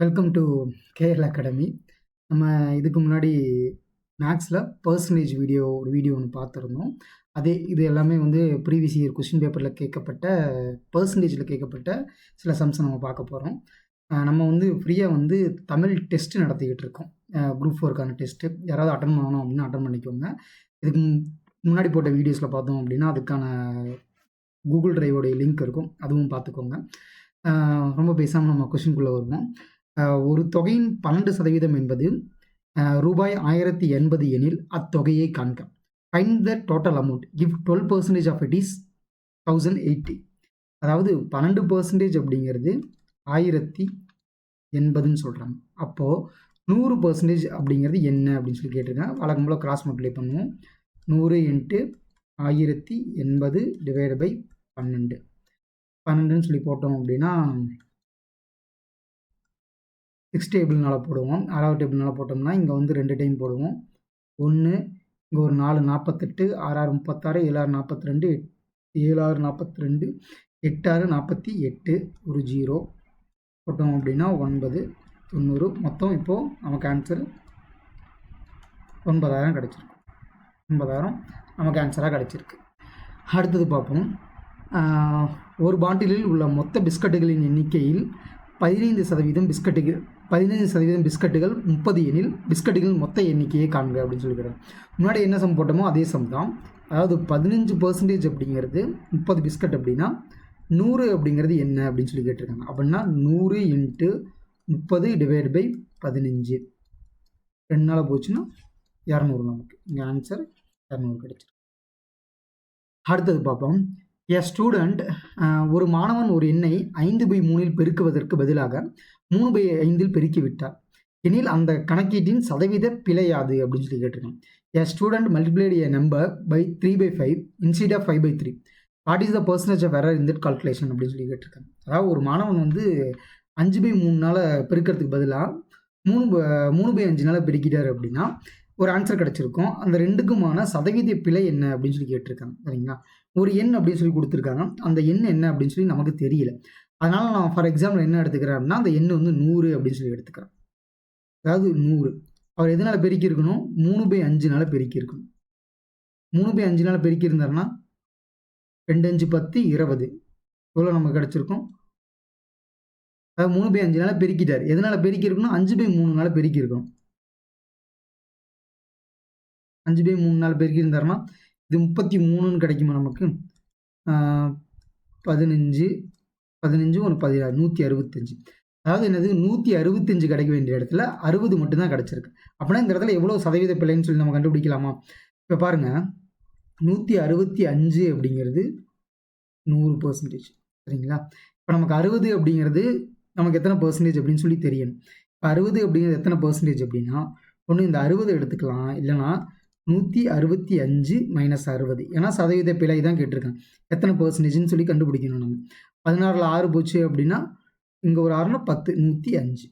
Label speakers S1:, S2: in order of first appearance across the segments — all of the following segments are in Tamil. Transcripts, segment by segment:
S1: வெல்கம் டு கேஎல் அகாடமி நம்ம இதுக்கு முன்னாடி மேக்ஸில் பர்சன்டேஜ் வீடியோ ஒரு வீடியோ ஒன்று பார்த்துருந்தோம். அதே இது எல்லாமே வந்து ப்ரீவியஸ் இயர் கொஸ்டின் பேப்பரில் கேட்கப்பட்ட பர்சன்டேஜில் கேட்கப்பட்ட சில சம்ஸ் நம்ம பார்க்க போகிறோம் நம்ம வந்து ஃப்ரீயாக வந்து தமிழ் டெஸ்ட்டு நடத்திக்கிட்டு இருக்கோம். குரூப் ஃபோருக்கான டெஸ்ட்டு யாராவது அட்டன் பண்ணணும் அப்படின்னா அட்டன் பண்ணிக்கோங்க. இதுக்கு முன்னாடி போட்ட வீடியோஸில் பார்த்தோம் அப்படின்னா அதுக்கான கூகுள் ட்ரைவோடைய லிங்க் இருக்கும். அதுவும் பார்த்துக்கோங்க. ரொம்ப பேசாமல் நம்ம கொஷின்குள்ளே வருவோம். ஒரு தொகையின் பன்னெண்டு சதவீதம் என்பது ரூபாய் ஆயிரத்தி எண்பது எனில் அத்தொகையை காண்க. Find the total amount give twelve percentage of it is thousand eighty அதாவது பன்னெண்டு பர்சன்டேஜ் அப்படிங்கிறது ஆயிரத்தி எண்பதுன்னு சொல்கிறாங்க அப்போது நூறு பர்சன்டேஜ் அப்படிங்கிறது என்ன அப்படின்னு சொல்லி கேட்டிருக்கேன் வழக்கம் போல் கிராஸ் மல்டிப்ளை பண்ணுவோம். நூறு இன்ட்டு ஆயிரத்தி எண்பது டிவைடு பை பன்னெண்டு. பன்னெண்டுன்னு சொல்லி போட்டோம் அப்படின்னா சிக்ஸ் டேபிள்னால போடுவோம். ஆறாவது டேபிள்னால போட்டோம்னா இங்கே வந்து ரெண்டு டைம் போடுவோம். ஒன்று இங்கே ஒரு நாலு நாற்பத்தெட்டு ஆறாறு முப்பத்தாறு ஏழாறு நாற்பத்தி ரெண்டு ஏழாறு நாற்பத்தி ரெண்டு எட்டாறு நாற்பத்தி எட்டு ஒரு ஜீரோ போட்டோம் அப்படின்னா ஒன்பது தொண்ணூறு. மொத்தம் இப்போது நமக்கு ஆன்சர் ஒன்பதாயிரம் கிடச்சிருக்கு. ஒன்பதாயிரம் நமக்கு ஆன்சராக கிடச்சிருக்கு. அடுத்தது பார்ப்போம். ஒரு பாட்டிலில் உள்ள மொத்த பிஸ்கட்டுகளின் எண்ணிக்கையில் பதினைந்து சதவீதம் பிஸ்கட்டுகள் பதினைந்து சதவீதம் பிஸ்கட்டுகள் முப்பது எனில் பிஸ்கட்டுகளின் மொத்த எண்ணிக்கையை காண்க அப்படின்னு சொல்லிக்கிறேன் முன்னாடி என்ன சம் போட்டோமோ அதே சம் தான். அதாவது பதினஞ்சு பர்சன்டேஜ் அப்படிங்கிறது முப்பது பிஸ்கட் அப்படின்னா நூறு அப்படிங்கிறது என்ன அப்படின்னு சொல்லி கேட்டிருக்காங்க. அப்படின்னா நூறு இன்ட்டு முப்பது டிவைட் பை பதினஞ்சு. ரெண்டு நாளாக போச்சுன்னா இரநூறு நமக்கு. இங்கே ஆன்சர் இரநூறு கிடைச்சிருக்கு. அடுத்தது பார்ப்போம். எ ஸ்டூடெண்ட் ஒரு மாணவன் ஒரு எண்ணை ஐந்து பை மூணில் பெருக்குவதற்கு பதிலாக மூணு பை ஐந்தில் பெருக்கிவிட்டார். எனில் அந்த கணக்கீட்டின் சதவீத பிழையாது அப்படின்னு சொல்லி கேட்டிருக்கேன் a student multiplied a number by three by five instead of five by three what is the percentage of error இந்த கால்குலேஷன் அப்படின்னு சொல்லி கேட்டிருக்கேன் அதாவது ஒரு மாணவன் வந்து அஞ்சு பை மூணு பெருக்கிறதுக்கு பதிலாக மூணு மூணு பை அஞ்சு பெருக்கிட்டார் அப்படின்னா ஒரு ஆன்சர் கிடச்சிருக்கும். அந்த ரெண்டுக்குமான சதவீத பிழை என்ன அப்படின்னு சொல்லி கேட்டிருக்காங்க. சரிங்களா? ஒரு எண் அப்படின்னு சொல்லி கொடுத்துருக்காங்க. அந்த எண் என்ன அப்படின்னு சொல்லி நமக்கு தெரியல. அதனால் நான் ஃபார் எக்ஸாம்பிள் என்ன எடுத்துக்கிறேன் அப்படின்னா அந்த எண் வந்து நூறு அப்படின்னு சொல்லி எடுத்துக்கிறேன். அதாவது நூறு. அவர் எதனால் பெருக்கி இருக்கணும்? மூணு பை அஞ்சு நாள் பெருக்கி இருக்கணும். மூணு பை அஞ்சு நாள் பெருக்கி இருந்தாருன்னா ரெண்டு அஞ்சு பத்து இருபது. எவ்வளோ நமக்கு கிடச்சிருக்கும்? அதாவது மூணு பை அஞ்சு பெருக்கிட்டார். எதனால் பெருக்கி இருக்கணும்? அஞ்சு பை மூணு நாள் பெருக்கி இருக்கணும். அஞ்சு பை மூணு நாள் பேருக்கு இருந்தாருன்னா இது முப்பத்தி மூணுன்னு கிடைக்குமா நமக்கு? பதினஞ்சு பதினஞ்சு ஒரு பதினாறு நூற்றி அறுபத்தஞ்சு. அதாவது என்னது? நூற்றி அறுபத்தஞ்சு கிடைக்க வேண்டிய இடத்துல அறுபது மட்டும்தான் கிடச்சிருக்கு. அப்படின்னா இந்த இடத்துல எவ்வளோ சதவீத பிள்ளைன்னு சொல்லி நம்ம கண்டுபிடிக்கலாமா? இப்போ பாருங்கள் நூற்றி அறுபத்தி அஞ்சு அப்படிங்கிறது நூறு பர்சன்டேஜ் சரிங்களா? இப்போ நமக்கு அறுபது அப்படிங்கிறது நமக்கு எத்தனை பர்சன்டேஜ் அப்படின்னு சொல்லி தெரியணும். இப்போ அறுபது அப்படிங்கிறது எத்தனை பர்சன்டேஜ் அப்படின்னா ஒன்று இந்த அறுபது எடுத்துக்கலாம். இல்லைனா நூற்றி அறுபத்தி அஞ்சு மைனஸ் அறுபது. ஏன்னா சதவீத பிழை தான் கேட்டிருக்கேன் எத்தனை பர்சன்டேஜ்னு சொல்லி கண்டுபிடிக்கணும் நம்ம. பதினாறில் ஆறு போச்சு அப்படின்னா இங்கே ஒரு ஆறுனா பத்து நூற்றி அஞ்சு.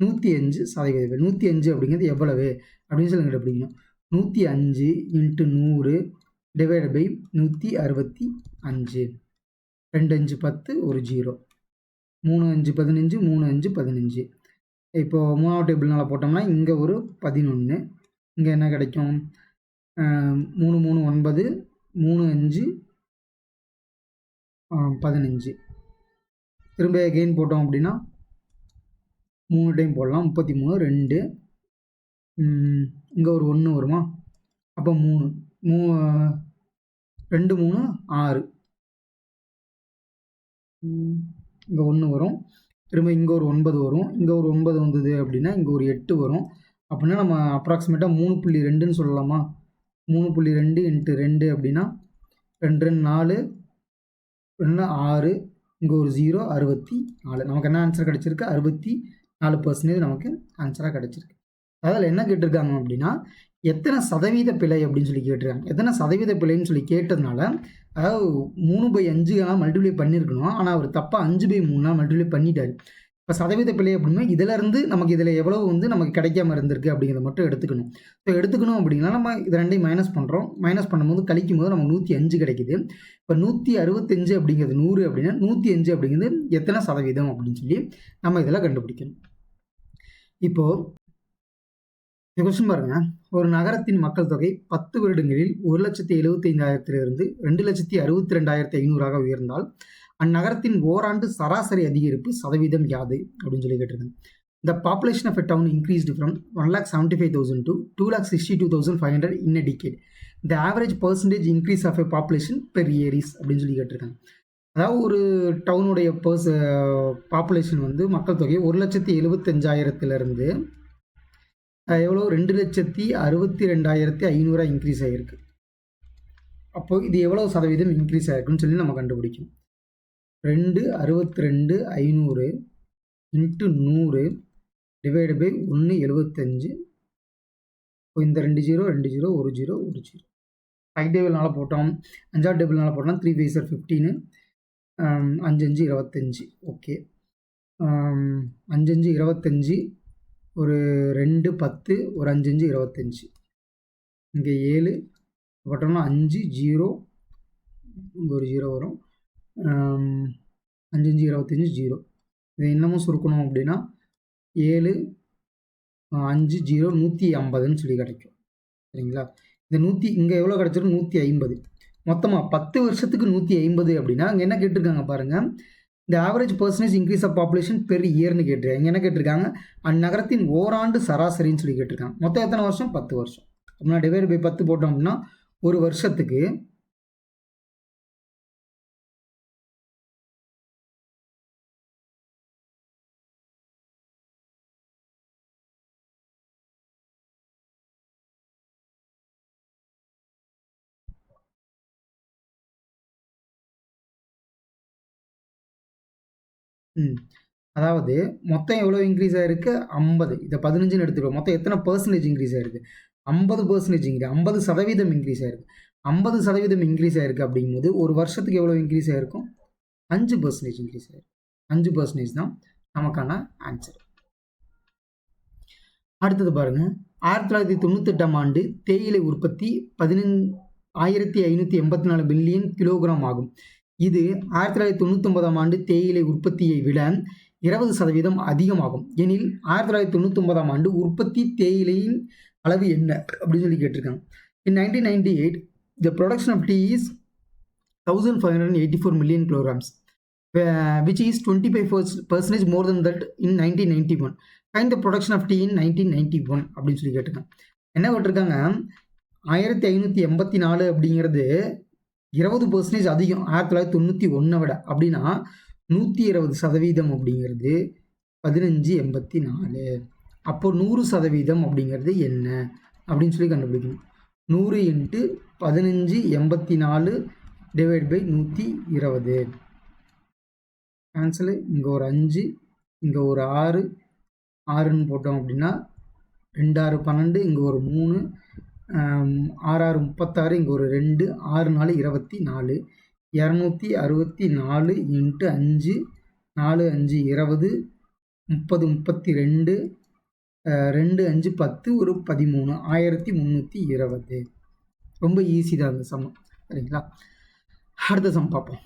S1: நூற்றி அஞ்சு சதவீத நூற்றி அஞ்சு அப்படிங்கிறது எவ்வளவு? அப்படின்னு சொல்லி கண்டுபிடிக்கணும். நூற்றி அஞ்சு இன்ட்டு நூறு டிவைட் பை நூற்றி அறுபத்தி அஞ்சு. ரெண்டு அஞ்சு பத்து ஒரு ஜீரோ மூணு அஞ்சு பதினஞ்சு மூணு அஞ்சு பதினஞ்சு. இப்போது மூணாவது டேபிள்னால் போட்டோம்னா இங்கே ஒரு பதினொன்று இங்கே என்ன கிடைக்கும்? மூணு மூணு ஒன்பது மூணு அஞ்சு பதினஞ்சு. திரும்ப கெயின் போட்டோம் அப்படின்னா மூணு டைம் போடலாம். முப்பத்தி மூணு ரெண்டு. இங்கே ஒரு ஒன்று வருமா? அப்போ மூணு. மூ ரெண்டு மூணு ஆறு. இங்கே ஒன்று வரும். திரும்ப இங்கே ஒரு ஒன்பது வரும். இங்கே ஒரு ஒன்பது வந்தது அப்படின்னா இங்கே ஒரு எட்டு வரும். அப்படின்னா நம்ம அப்ராக்சிமேட்டாக மூணு புள்ளி ரெண்டுன்னு சொல்லலாமா? மூணு புள்ளி ரெண்டு இன்ட்டு ரெண்டு அப்படின்னா ரெண்டு ரெண்டு நாலு ரெண்டு ஆறு இங்கே ஒரு ஜீரோ அறுபத்தி நாலு. நமக்கு என்ன ஆன்சர் கிடச்சிருக்கு? அறுபத்தி நாலு பர்சன்டேஜ் நமக்கு ஆன்சராக கிடச்சிருக்கு. அதில் என்ன கேட்டிருக்காங்க அப்படின்னா எத்தனை சதவீத பிழை அப்படின்னு சொல்லி கேட்டிருக்காங்க. எத்தனை சதவீத பிழைன்னு சொல்லி கேட்டதுனால அதாவது மூணு பை அஞ்சுனா மல்டிப்ளை பண்ணியிருக்கணும். ஆனால் அவர் தப்பாக அஞ்சு பை மூணுனா மல்டிப்ளை பண்ணிட்டார். இப்போ சதவீத பிழை அப்படின்னா இதிலேருந்து நமக்கு இதில் எவ்வளோ வந்து நமக்கு கிடைக்காம இருந்திருக்கு அப்படிங்கிறத மட்டும் எடுத்துக்கணும். ஸோ எடுத்துக்கணும் அப்படின்னா நம்ம இது ரெண்டையும் மைனஸ் பண்ணுறோம் மைனஸ் பண்ணும்போது கழிக்கும் போது நமக்கு நூற்றி அஞ்சு கிடைக்குது. இப்போ நூற்றி அறுபத்தஞ்சு அப்படிங்கிறது நூறு அப்படின்னா நூற்றி அஞ்சு அப்படிங்கிறது எத்தனை சதவீதம் அப்படின்னு சொல்லி நம்ம இதில் கண்டுபிடிக்கணும். இப்போது இந்த கொஸ்டின் பாருங்க. ஒரு நகரத்தின் மக்கள் தொகை பத்து வருடங்களில் ஒரு லட்சத்தி எழுபத்தைந்தாயிரத்திலிருந்து ரெண்டு லட்சத்தி அறுபத்தி ரெண்டாயிரத்தி ஐநூறாக உயர்ந்தால் அந்நகரத்தின் ஓராண்டு சராசரி அதிகரிப்பு சதவீதம் யாது? அப்படின்னு சொல்லி கேட்டிருக்காங்க. The population of a town increased from one lakh seventy five thousand to two lakh sixty two thousand five hundred in a decade the average percentage increase of a population per year is அப்படின்னு சொல்லி கேட்டிருக்காங்க. அதாவது ஒரு டவுனுடைய பர்ஸ் பாப்புலேஷன் வந்து மக்கள் தொகை ஒரு லட்சத்தி எழுபத்தஞ்சாயிரத்துலேருந்து எவ்வளோ ரெண்டு லட்சத்தி அறுபத்தி ரெண்டாயிரத்தி ஐநூறாக இன்க்ரீஸ் ஆகிருக்கு அப்போது இது எவ்வளோ சதவீதம் இன்க்ரீஸ் ஆகிருக்குன்னு சொல்லி நம்ம கண்டுபிடிக்கணும். ரெண்டு அறுபத்தி ரெண்டு ஐநூறு இன்ட்டு நூறு டிவைடு பை ஒன்று எழுபத்தஞ்சு. இப்போ இந்த ரெண்டு ஜீரோ ரெண்டு ஜீரோ ஒரு ஜீரோ ஒரு ஜீரோ ஃபைவ் டேபிள்னால போட்டோம். அஞ்சாவது டேபிள்னால போட்டோம் த்ரீ ஃபைவ் ஃபிஃப்டீனு அஞ்சு அஞ்சு இருபத்தஞ்சி. ஓகே அஞ்சு அஞ்சு இருபத்தஞ்சி ஒரு ரெண்டு பத்து ஒரு அஞ்சு அஞ்சு இருபத்தஞ்சி. இங்கே ஏழு. போட்டோம்னா அஞ்சு ஜீரோ இங்கே ஒரு ஜீரோ வரும். அஞ்சு அஞ்சு இருபத்தஞ்சி ஜீரோ. இதை இன்னமும் சுருக்கணும் அப்படின்னா ஏழு அஞ்சு ஜீரோ நூற்றி ஐம்பதுன்னு சொல்லி கிடைக்கும். சரிங்களா? இந்த நூற்றி இங்கே எவ்வளோ கிடச்சிரும் நூற்றி ஐம்பது. மொத்தமாக பத்து வருஷத்துக்கு நூற்றி ஐம்பது அப்படின்னா அங்கே என்ன கேட்டிருக்காங்க பாருங்கள் இந்த average percentage increase of population per இயர்னு கேட்டிருக்காங்க இங்கே என்ன கேட்டிருக்காங்க? அந்நகரத்தின் ஓராண்டு சராசரின்னு சொல்லி கேட்டிருக்காங்க. மொத்தம் எத்தனை வருஷம்? பத்து வருஷம். அப்படின்னா டிவைட் பை பத்து போட்டோம் அப்படின்னா ஒரு வருஷத்துக்கு ம். அதாவது மொத்தம் எவ்வளோ இன்க்ரீஸ் ஆகிருக்கு ஐம்பது. இதை பதினஞ்சுன்னு எடுத்துக்கோ. மொத்தம் எத்தனை பர்சன்டேஜ் இன்க்ரீஸ் ஆகிருக்கு ஐம்பது பர்சன்டேஜ் இன்க்ரீஸ் ஐம்பது சதவீதம் இன்க்ரீஸ் ஆகிருக்கு ஐம்பது சதவீதம் இன்க்ரீஸ் ஆகிருக்கு அப்படிங்கும்போது ஒரு வருஷத்துக்கு எவ்வளோ இன்க்ரீஸ் ஆகிருக்கும் அஞ்சு பர்சன்டேஜ் இன்க்ரீஸ் ஆகிருக்கு அஞ்சு பர்சன்டேஜ் தான் நமக்கான ஆன்சர் அடுத்தது பாருங்கள் ஆயிரத்தி தொள்ளாயிரத்தி தொண்ணூத்தெட்டாம் ஆண்டு தேயிலை உற்பத்தி பதினஞ்சு ஆயிரத்தி ஐநூற்றி எண்பத்தி நாலு பில்லியன் கிலோகிராம் ஆகும். இது ஆயிரத்தி தொள்ளாயிரத்தி தொண்ணூத்தொன்பதாம் ஆண்டு தேயிலை உற்பத்தியை விட இருபது சதவீதம் அதிகமாகும். எனில் ஆயிரத்தி தொள்ளாயிரத்தி தொண்ணூத்தொன்பதாம் ஆண்டு உற்பத்தி தேயிலையின் அளவு என்ன? அப்படின்னு சொல்லி கேட்டிருக்காங்க. In nineteen ninety eight the production of tea is thousand five hundred eighty four million kilograms which is twenty five percentage more than that in nineteen ninety one find the production of tea in nineteen ninety one அப்படின்னு சொல்லி கேட்டிருக்காங்க. என்ன கேட்டிருக்காங்க? ஆயிரத்தி ஐநூற்றி எண்பத்தி நாலு அப்படிங்கிறது இருபது பர்சன்டேஜ் அதிகம். ஆயிரத்தி தொள்ளாயிரத்தி தொண்ணூற்றி ஒன்றை விட. அப்படின்னா நூற்றி இருபது சதவீதம் அப்படிங்கிறது பதினஞ்சு எண்பத்தி நாலு. அப்போ நூறு சதவீதம் அப்படிங்கிறது என்ன? அப்படின்னு சொல்லி கண்டுபிடிக்கணும். நூறு இன்ட்டு பதினஞ்சு எண்பத்தி நாலு டிவைட் பை நூற்றி இருபது. ஆன்சரு இங்கே ஒரு அஞ்சு இங்கே ஒரு ஆறு. ஆறுன்னு போட்டோம் அப்படின்னா ரெண்டு ஆறு பன்னெண்டு இங்கே ஒரு மூணு ஆறாறு முப்பத்தாறு இங்கே ஒரு ரெண்டு ஆறு நாலு இருபத்தி நாலு இரநூத்தி அறுபத்தி நாலு இன்ட்டு அஞ்சு நாலு அஞ்சு இருபது முப்பது முப்பத்தி ரெண்டு ரெண்டு அஞ்சு பத்து ஒரு பதிமூணு ஆயிரத்தி முந்நூற்றி இருபது. ரொம்ப ஈஸி தான் அந்த சமம் சரிங்களா? அடுத்த சமம் பார்ப்போம்.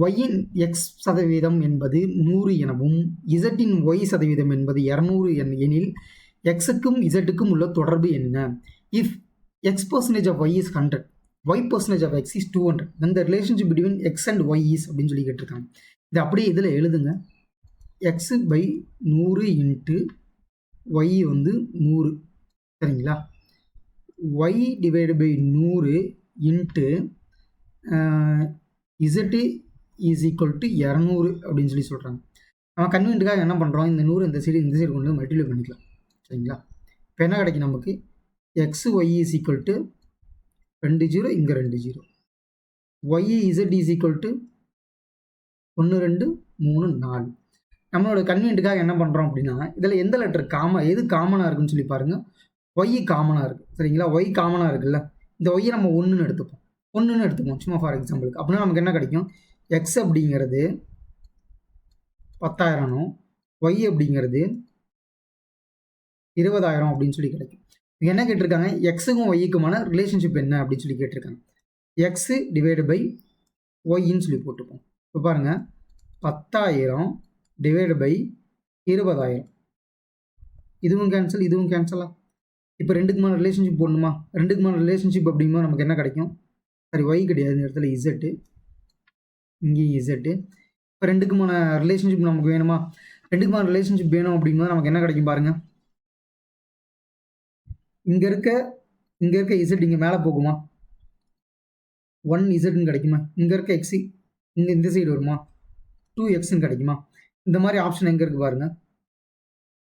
S1: ஒய்யின் எக்ஸ் சதவீதம் என்பது நூறு எனவும் இசட்டின் ஒய் சதவீதம் என்பது இரநூறு என் எனில் எக்ஸுக்கும் இசட்டுக்கும் உள்ள தொடர்பு என்ன? If X percentage of Y is hundred Y percentage of X is two hundred then the relationship between X and Y is அப்படின்னு சொல்லி கேட்டிருக்காங்க. இது அப்படியே இதில் எழுதுங்க. எக்ஸு பை நூறு இன்ட்டு ஒய் வந்து நூறு சரிங்களா? ஒய் டிவைடு பை நூறு into Z is equal to இரநூறு அப்படின்னு சொல்லி சொல்கிறாங்க நம்ம கன்வீனியன்ட்டுக்காக என்ன பண்ணுறோம் இந்த நூறு இந்த சைடு இந்த சைடு கொண்டு வந்து மல்டிப்ளை பண்ணிக்கலாம். சரிங்களா? இப்போ என்ன கிடைக்கும் நமக்கு? X Y is equal to ரெண்டு ஜீரோ இங்கே ரெண்டு zero. Y Z is equal to ஒன்று ரெண்டு மூணு நாலு. நம்மளோட கன்வீனியன்ட்டுக்காக என்ன பண்ணுறோம் அப்படின்னா இதில் எந்த லெட்டர் காமன் எது காமனாக இருக்குன்னு சொல்லி பாருங்கள் ஒய் காமனாக இருக்குது சரிங்களா? ஒய் காமனாக இருக்குல்ல? இந்த ஒய்யை நம்ம ஒன்றுன்னு எடுத்துப்போம். ஒன்றுன்னு எடுத்துப்போம் சும்மா ஃபார் எக்ஸாம்பிளுக்கு அப்படின்னா நமக்கு என்ன கிடைக்கும்? எக்ஸ் அப்படிங்கிறது பத்தாயிரம். ஒய் அப்படிங்கிறது இருபதாயிரம் அப்படின்னு சொல்லி கிடைக்கும். என்ன கேட்டிருக்காங்க? எக்ஸுக்கும் ஒய்க்குமான ரிலேஷன்ஷிப் என்ன அப்படின்னு சொல்லி கேட்டிருக்காங்க. எக்ஸு டிவைடு பை ஒய்ன்னு சொல்லி போட்டுப்போம் இப்போ பாருங்கள் பத்தாயிரம் டிவைடு பை இருபதாயிரம். இதுவும் கேன்சல் இதுவும் கேன்சலா இப்போ ரெண்டுக்குமான ரிலேஷன்ஷிப் போடணுமா? ரெண்டுக்குமான ரிலேஷன்ஷிப் அப்படிங்கும்போது நமக்கு என்ன கிடைக்கும்? சரி ஒய் கிடையாது. இந்த இடத்துல இசட்டு இங்கேயும் இசட்டு இப்போ ரெண்டுக்குமான ரிலேஷன்ஷிப் நமக்கு வேணுமா? ரெண்டுக்குமான ரிலேஷன்ஷிப் வேணும் அப்படிங்கும்போது நமக்கு என்ன கிடைக்கும் பாருங்கள் இங்கே இருக்க இங்கே இருக்க இசட் இங்கே மேலே போகுமா? ஒன் இசட்னு கிடைக்குமா? இங்கே இருக்க எக்ஸி இங்கே இந்த சைடு வருமா? டூ எக்ஸ்னு கிடைக்குமா? இந்த மாதிரி ஆப்ஷன் எங்கே இருக்குது பாருங்கள்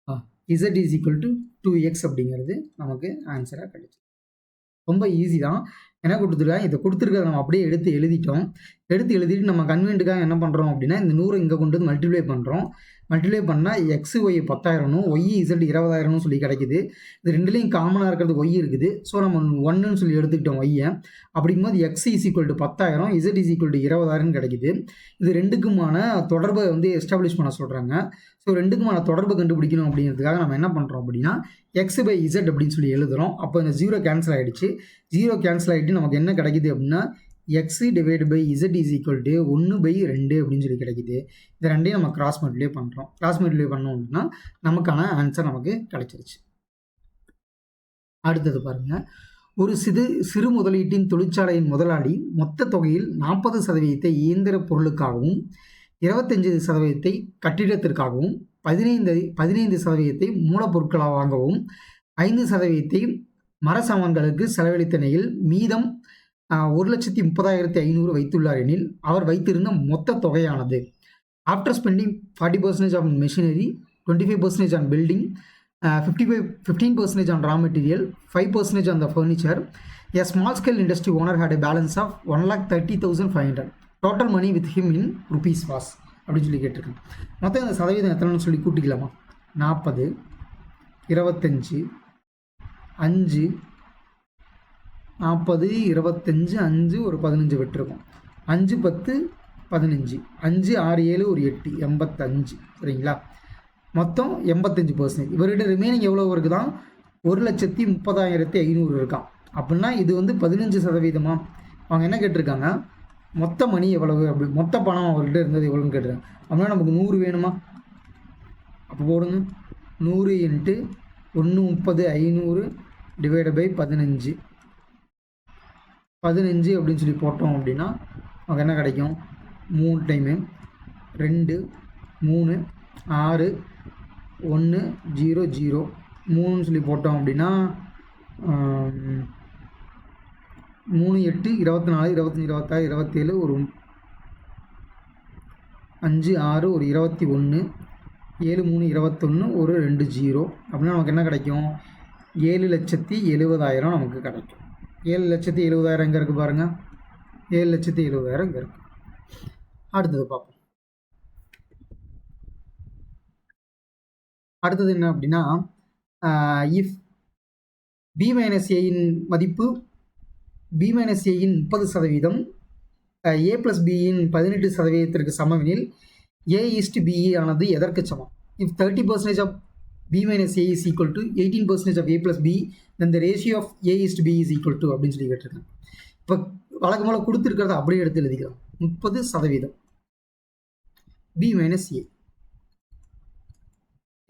S1: ஆ Z is equal to two X அப்படிங்கிறது நமக்கு ஆன்சராக கிடைச்சி ரொம்ப ஈஸி தான். என்ன கொடுத்துருக்கேன் இதை கொடுத்துருக்கத நம்ம அப்படியே எடுத்து எழுதிட்டோம். எடுத்து எழுதிட்டு நம்ம கன்வென்ட்டுக்காக என்ன பண்ணுறோம் அப்படின்னா இந்த நூறு இங்கே கொண்டு வந்து மல்டிப்ளை பண்ணுறோம் மல்டிப்ளை பண்ணால் எக்ஸ் ஒய் பத்தாயிரமும் ஒய் இசட் இருபதாயிரம்னு சொல்லி கிடைக்குது. இது ரெண்டுலேயும் காமனாக இருக்கிறது ஒய் இருக்குது. ஸோ நம்ம ஒன்றுன்னு சொல்லி எடுத்துக்கிட்டோம் ஒய்யை அப்படிங்கும்போது எக்ஸ் இஸ் ஈக்குவல் டு பத்தாயிரம் இசட் இஸ் ஈக்குவல் டு இருபதாயிரம்னு கிடைக்குது. இது ரெண்டுக்குமான தொடர்பை வந்து எஸ்டாப்ளிஷ் பண்ண சொல்கிறாங்க ஸோ ரெண்டுக்குமான தொடர்பு கண்டுபிடிக்கணும் அப்படிங்கிறதுக்காக நம்ம என்ன பண்ணுறோம் அப்படின்னா எக்ஸ் பை இசட் அப்படின்னு சொல்லி எழுதுகிறோம் அப்போ இந்த ஜீரோ கேன்சல் ஆகிடுச்சு ஜீரோ கேன்சல் ஆகிட்டு நமக்கு என்ன கிடைக்குது அப்படின்னா X divide by Z is equal to ஒன்று பை ரெண்டு அப்படின்னு சொல்லி கிடைக்குது. இது ரெண்டையும் நம்ம கிராஸ் மல்டிப்ளை பண்ணுறோம் கிராஸ் மல்டிப்ளை பண்ணோம் அப்படின்னா நமக்கான ஆன்சர் நமக்கு கிடைச்சிருச்சு. அடுத்தது பாருங்கள் ஒரு சிறு சிறு முதலீட்டின் தொழிற்சாலையின் முதலாளி மொத்த தொகையில் நாற்பது சதவீதத்தை இயந்திர பொருளுக்காகவும் இருபத்தஞ்சு சதவீதத்தை கட்டிடத்திற்காகவும் பதினைந்து பதினைந்து சதவீதத்தை மூலப்பொருட்களாக வாங்கவும் ஐந்து சதவீதத்தை மர சாமான்களுக்கு செலவழித்த நிலையில் மீதம் ஒரு லட்சத்தி முப்பதாயிரத்தி ஐநூறு வைத்துள்ளார் எனில் அவர் வைத்திருந்த மொத்த தொகையானது. After spending forty percentage on machinery twenty five percentage on building fifty five fifteen percentage on raw material five percentage on the furniture a small scale industry owner had a balance of one lakh thirty thousand five hundred total money with him in rupees was அப்படின்னு சொல்லி கேட்டிருக்கேன் மொத்தம் இந்த சதவீதம் எத்தனைன்னு சொல்லி கூட்டிக்கலாமா? நாற்பது இருபத்தஞ்சி அஞ்சு நாற்பது இருபத்தஞ்சு அஞ்சு ஒரு பதினஞ்சு விட்டுருக்கோம். அஞ்சு பத்து பதினஞ்சு. அஞ்சு ஆறு ஏழு ஒரு எட்டு எண்பத்தஞ்சு. சரிங்களா? மொத்தம் எண்பத்தஞ்சு பர்சன்டேஜ் இவர்கிட்ட ரிமைனிங் எவ்வளோ இருக்குதான் ஒரு லட்சத்தி முப்பதாயிரத்தி ஐநூறு இருக்கான் அப்படின்னா இது வந்து பதினஞ்சு சதவீதமாக அவங்க என்ன கேட்டிருக்காங்க? மொத்த மணி எவ்வளவு? அப்படி மொத்த பணம் அவர்கிட்ட இருந்தது எவ்வளோன்னு கேட்டிருக்காங்க. அப்படின்னா நமக்கு நூறு வேணுமா? அப்போ போடுங்க. நூறு இன்ட்டு ஒன்று முப்பது ஐநூறு டிவைடு பை பதினஞ்சு. பதினஞ்சு அப்படின்னு சொல்லி போட்டோம் அப்படின்னா நமக்கு என்ன கிடைக்கும்? மூணு டைமு ரெண்டு மூணு ஆறு ஒன்று ஜீரோ ஜீரோ மூணுன்னு சொல்லி போட்டோம் அப்படின்னா மூணு எட்டு இருபத்தி நாலு இருபத்தஞ்சி இருபத்தாறு இருபத்தேழு ஒரு அஞ்சு ஆறு ஒரு இருபத்தி ஒன்று ஏழு மூணு இருபத்தொன்று ஒரு ரெண்டு ஜீரோ அப்படின்னா நமக்கு என்ன கிடைக்கும்? ஏழு லட்சத்தி எழுபதாயிரம் நமக்கு கிடைக்கும். ஏழு லட்சத்தி எழுபதாயிரம் எங்கே இருக்குது பாருங்கள் ஏழு லட்சத்தி எழுபதாயிரம் இங்கே இருக்குது அடுத்தது பார்ப்போம். அடுத்தது என்ன அப்படின்னா இஃப் பி மைனஸ் ஏயின் மதிப்பு பி மைனஸ் ஏயின் முப்பது சதவீதம் ஏ ப்ளஸ் பியின் பதினெட்டு சதவீதத்திற்கு சமமெனில் ஏ ஈஸ்ட் பிஇ ஆனது எதற்கு சமம்? If thirty percentage of b minus a is equal to 18 percentage of a plus B then the ratio of A is to b is equal அப்படின்னு சொல்லி கேட்டிருக்கேன் இப்போ வழக்கம் போல் கொடுத்துருக்கிறத அப்படியே எடுத்து எழுதிக்கலாம் முப்பது சதவீதம். பி மைனஸ் ஏ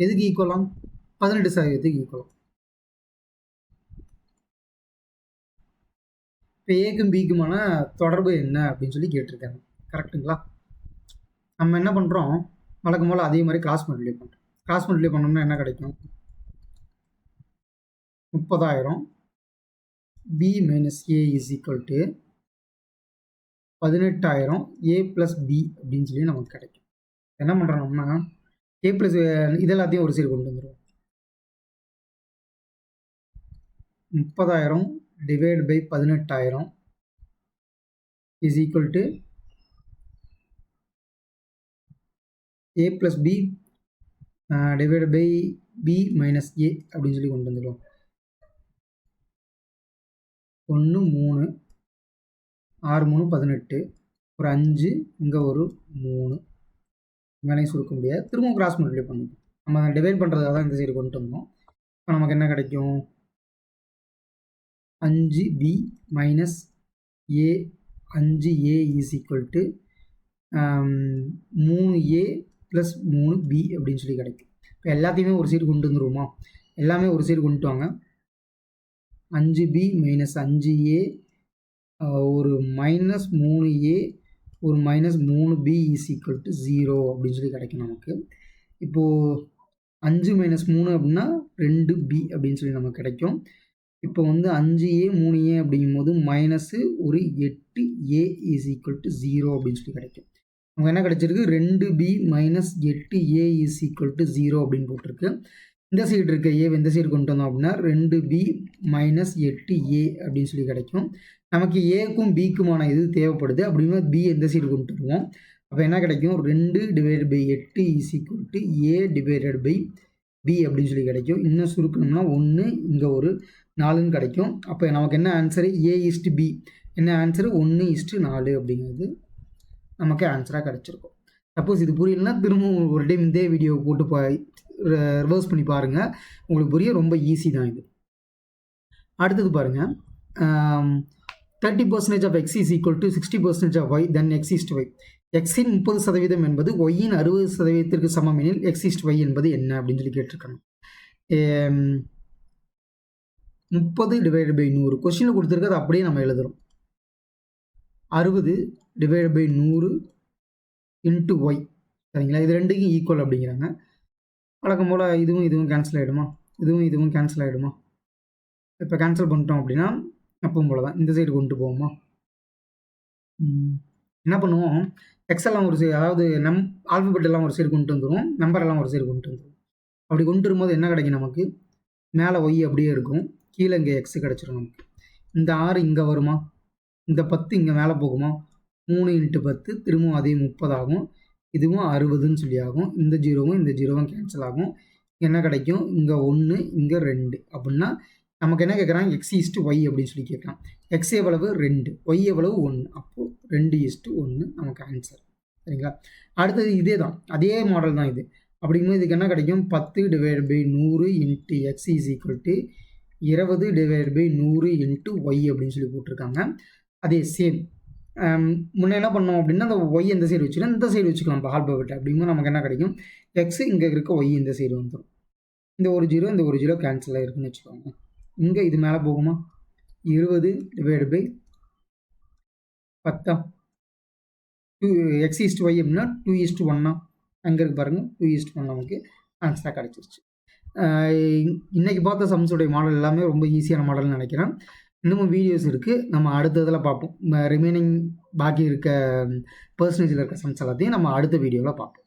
S1: எதுக்கு ஈக்குவலாம் பதினெட்டு சதவீதத்துக்கு ஈக்குவலாம் இப்போ ஏக்கும் பிக்குமான தொடர்பு என்ன அப்படின்னு சொல்லி கேட்டிருக்காங்க. கரெக்டுங்களா? நம்ம என்ன பண்ணுறோம் வழக்கம் போல் அதே மாதிரி கிராஸ் மல்டிப்ளை பண்ணுறோம் கிராஸ் மல்டிப்ளை பண்ணோம்னா என்ன கிடைக்கும்? முப்பதாயிரம். B minus A is equal to பதினெட்டாயிரம். ஏ ப்ளஸ் பி அப்படின்னு சொல்லி நமக்கு கிடைக்கும். என்ன பண்ணுறோம்னா ஏ ப்ளஸ் இதெல்லாத்தையும் ஒரு சைடு கொண்டு வந்துடுவோம் முப்பதாயிரம் டிவைட் பை பதினெட்டாயிரம் is equal to A plus B divide by B minus A அப்படின்னு சொல்லி கொண்டு வந்துடுவோம் ஒன்று மூணு ஆறு மூணு பதினெட்டு ஒரு அஞ்சு இங்கே ஒரு மூணு. மேலேயும் சுருக்க முடியாது. திரும்பவும் கிராஸ் மல்டிப்ளை பண்ணிப்போம் நம்ம அதை டிவைட் பண்ணுறதாக தான் இந்த சைடு கொண்டு வந்தோம். இப்போ நமக்கு என்ன கிடைக்கும்? அஞ்சு பி மைனஸ் ஏ அஞ்சு ஏ இஸ் ஈக்குவல் டு மூணு ஏ ப்ளஸ் மூணு பி அப்படின்னு சொல்லி கிடைக்கும். இப்போ எல்லாத்தையுமே ஒரு சைடு கொண்டு வந்துருவோமா? எல்லாமே ஒரு சைடு கொண்டு வாங்க. அஞ்சு பி மைனஸ் அஞ்சு ஏ ஒரு மைனஸ் மூணு ஏ ஒரு மைனஸ் மூணு B is equal to zero அப்படின்னு சொல்லி கிடைக்கும் நமக்கு. இப்போது அஞ்சு மைனஸ் மூணு அப்படின்னா ரெண்டு பி அப்படின்னு சொல்லி நமக்கு கிடைக்கும். இப்போ வந்து அஞ்சு ஏ மூணு ஏ அப்படிங்கும்போது மைனஸு ஒரு எட்டு A is equal to zero அப்படின்னு சொல்லி கிடைக்கும். நமக்கு என்ன கிடைச்சிருக்கு? ரெண்டு பி மைனஸ் எட்டு A is equal to zero அப்படின்னு போட்டிருக்கு. இந்த சைடு இருக்க ஏ இந்த சைடு கொண்டு வந்தோம் அப்படின்னா ரெண்டு பி மைனஸ் எட்டு ஏ அப்படின்னு சொல்லி கிடைக்கும். நமக்கு ஏக்கும் பிக்குமான இது தேவைப்படுது? அப்படின்னா பி எந்த சைடு கொண்டு வருவோம். அப்போ என்ன கிடைக்கும்? ரெண்டு டிவைட் பை எட்டு is equal to A divided by B அப்படின்னு சொல்லி கிடைக்கும். இன்னும் சுருக்கணும்னா ஒன்று இங்கே ஒரு நாலுன்னு கிடைக்கும். அப்போ நமக்கு என்ன answer A is to B என்ன ஆன்சரு ஒன்று இஸ்ட்டு நாலு அப்படிங்கிறது நமக்கு ஆன்சராக கிடச்சிருக்கும். சப்போஸ் இது புரியலன்னா திரும்பவும் ஒரு டைம் இதே வீடியோ போட்டு பா ரிவர்ஸ் பண்ணி பாருங்கள் உங்களுக்கு புரிய ரொம்ப ஈஸி தான் இது. அடுத்தது பாருங்கள் thirty percentage of X is equal to sixty percentage of Y then X is to Y எக்ஸின் முப்பது சதவீதம் என்பது ஒய்யின் அறுபது சதவீதத்திற்கு சமம் எனில் எக்ஸ் இஸ்ட் ஒய் என்பது என்ன அப்படின்னு சொல்லி கேட்டிருக்காங்க முப்பது டிவைடு பை நூறு. கொஸ்டினில் கொடுத்துருக்கறது அப்படியே நம்ம எழுதுகிறோம் அறுபது டிவைடு பை நூறு இன்ட்டு ஒய் சரிங்களா? இது ரெண்டுக்கும் ஈக்குவல் அப்படிங்கிறாங்க. வழக்கம் போல் இதுவும் இதுவும் கேன்சல் ஆகிடுமா இதுவும் இதுவும் கேன்சல் ஆகிடுமா இப்போ கேன்சல் பண்ணிட்டோம் அப்படின்னா அப்பவும் போல தான் இந்த சைடு கொண்டு போவோமா? என்ன பண்ணுவோம்? எக்ஸெல்லாம் ஒரு சைடு அதாவது நம் ஆல்ஃபபெட் எல்லாம் ஒரு சைடு கொண்டு வந்துடுவோம் நம்பர் எல்லாம் ஒரு சைடு கொண்டு வந்துடுவோம் அப்படி கொண்டு வரும்போது என்ன கிடைக்கும் நமக்கு? மேலே ஒய் அப்படியே இருக்கும். கீழே இங்கே எக்ஸ் கிடச்சிரும் நமக்கு. இந்த ஆறு இங்கே வருமா? இந்த பத்து இங்கே மேலே போகுமா? மூணு இன்ட்டு பத்து திரும்பவும் அதே முப்பதாகும் இதுவும் அறுபதுன்னு சொல்லி ஆகும் இந்த ஜீரோவும் இந்த ஜீரோவும் கேன்சல் ஆகும். என்ன கிடைக்கும்? இங்கே ஒன்று இங்கே ரெண்டு. அப்படின்னா நமக்கு என்ன கேட்குறாங்க எக்ஸ் இஸ்ட்டு ஒய் அப்படின்னு சொல்லி கேட்குறான் எக்ஸ் எவ்வளவு? ரெண்டு. ஒய் எவ்வளவு? ஒன்று அப்போது ரெண்டு இஸ்ட்டு ஒன்று நமக்கு ஆன்சர் சரிங்களா? அடுத்தது இதே தான் அதே மாடல் தான் இது. அப்படிங்கும்போது இதுக்கு என்ன கிடைக்கும்? பத்து டிவைட் பை நூறு into X is equal to இருபது டிவைட் பை நூறு இன்ட்டு ஒய் அப்படின்னு சொல்லி போட்டிருக்காங்க. அதே சேம் முன்னே என்ன பண்ணோம் அப்படின்னா அந்த ஒய் இந்த சைடு வச்சுக்கலாம் இந்த சைடு வச்சுக்கலாம் இப்போ ஆல்பபெட் அப்படிங்கும்போது நமக்கு என்ன கிடைக்கும்? எக்ஸ் இங்கே இருக்க ஒய் இந்த சைடு வந்துடும் இந்த ஒரு ஜீரோ இந்த ஒரு ஜீரோ கேன்சல் ஆகிருக்குன்னு வச்சுக்கோங்க. இங்கே இது மேலே போகுமா? இருபது டிவைடு பை பத்தா? Two X is to Y அப்படின்னா டூ ஈஸ்ட் ஒன்னா அங்கே இருக்கு பாருங்கள் டூ ஈஸ்ட் ஒன் நமக்கு ஆன்சராக கிடச்சிருச்சு. இன்றைக்கி பார்த்த சம்ஸுடைய மாடல் எல்லாமே ரொம்ப ஈஸியான மாடல்னு நினைக்கிறேன். இன்னமும் வீடியோஸ் இருக்குது நம்ம அடுத்த இதில் பார்ப்போம். ரிமைனிங் பாக்கி இருக்க பர்சன்டேஜில் இருக்க சம்ஸ் எல்லாத்தையும் நம்ம அடுத்த வீடியோவில் பார்ப்போம்.